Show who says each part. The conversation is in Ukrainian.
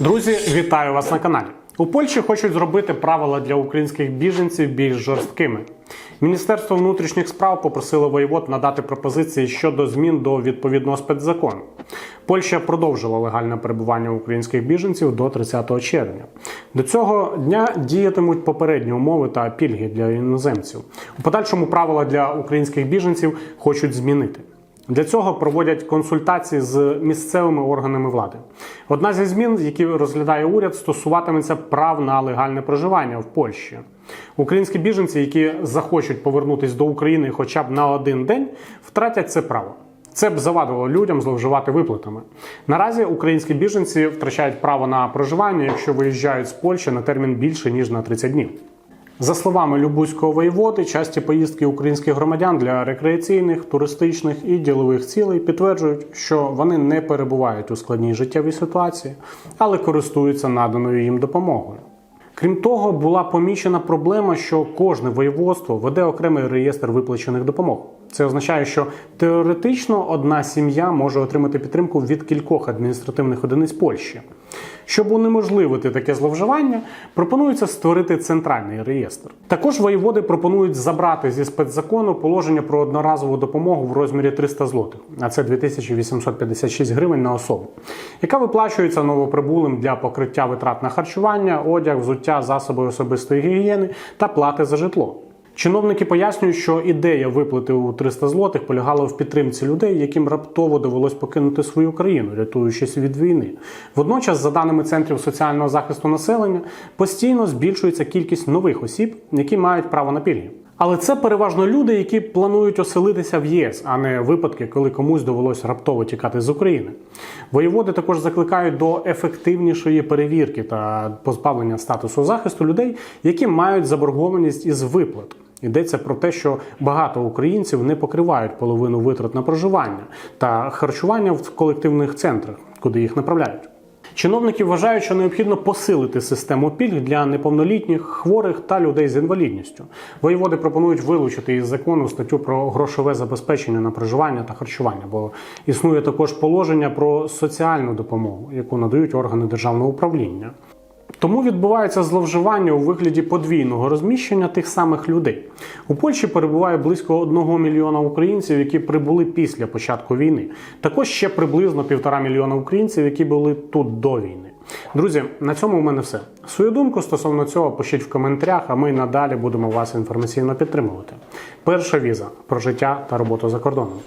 Speaker 1: Друзі, вітаю вас на каналі. У Польщі хочуть зробити правила для українських біженців більш жорсткими. Міністерство внутрішніх справ попросило воєвод надати пропозиції щодо змін до відповідного спецзакону. Польща продовжила легальне перебування українських біженців до 30 червня. До цього дня діятимуть попередні умови та пільги для іноземців. У подальшому правила для українських біженців хочуть змінити. Для цього проводять консультації з місцевими органами влади. Одна зі змін, які розглядає уряд, стосуватиметься прав на легальне проживання в Польщі. Українські біженці, які захочуть повернутися до України хоча б на один день, втратять це право. Це б завадило людям зловживати виплатами. Наразі українські біженці втрачають право на проживання, якщо виїжджають з Польщі на термін більше ніж на 30 днів. За словами Любузького воєводи, часті поїздки українських громадян для рекреаційних, туристичних і ділових цілей підтверджують, що вони не перебувають у складній життєвій ситуації, але користуються наданою їм допомогою. Крім того, була помічена проблема, що кожне воєводство веде окремий реєстр виплачених допомог. Це означає, що теоретично одна сім'я може отримати підтримку від кількох адміністративних одиниць Польщі. Щоб унеможливити таке зловживання, пропонується створити центральний реєстр. Також воєводи пропонують забрати зі спецзакону положення про одноразову допомогу в розмірі 300 злотих, а це 2856 гривень на особу, яка виплачується новоприбулим для покриття витрат на харчування, одяг, взуття, засоби особистої гігієни та плати за житло. Чиновники пояснюють, що ідея виплати у 300 злотих полягала в підтримці людей, яким раптово довелось покинути свою країну, рятуючись від війни. Водночас, за даними центрів соціального захисту населення, постійно збільшується кількість нових осіб, які мають право на пільги. Але це переважно люди, які планують оселитися в ЄС, а не випадки, коли комусь довелось раптово тікати з України. Воєводи також закликають до ефективнішої перевірки та позбавлення статусу захисту людей, які мають заборгованість із виплат. Йдеться про те, що багато українців не покривають половину витрат на проживання та харчування в колективних центрах, куди їх направляють. Чиновники вважають, що необхідно посилити систему пільг для неповнолітніх, хворих та людей з інвалідністю. Воєводи пропонують вилучити із закону статтю про грошове забезпечення на проживання та харчування, бо існує також положення про соціальну допомогу, яку надають органи державного управління. Тому відбувається зловживання у вигляді подвійного розміщення тих самих людей. У Польщі перебуває близько 1 мільйона українців, які прибули після початку війни. Також ще приблизно півтора мільйона українців, які були тут до війни. Друзі, на цьому у мене все. Свою думку стосовно цього пишіть в коментарях, а ми надалі будемо вас інформаційно підтримувати. Перша віза про життя та роботу за кордоном.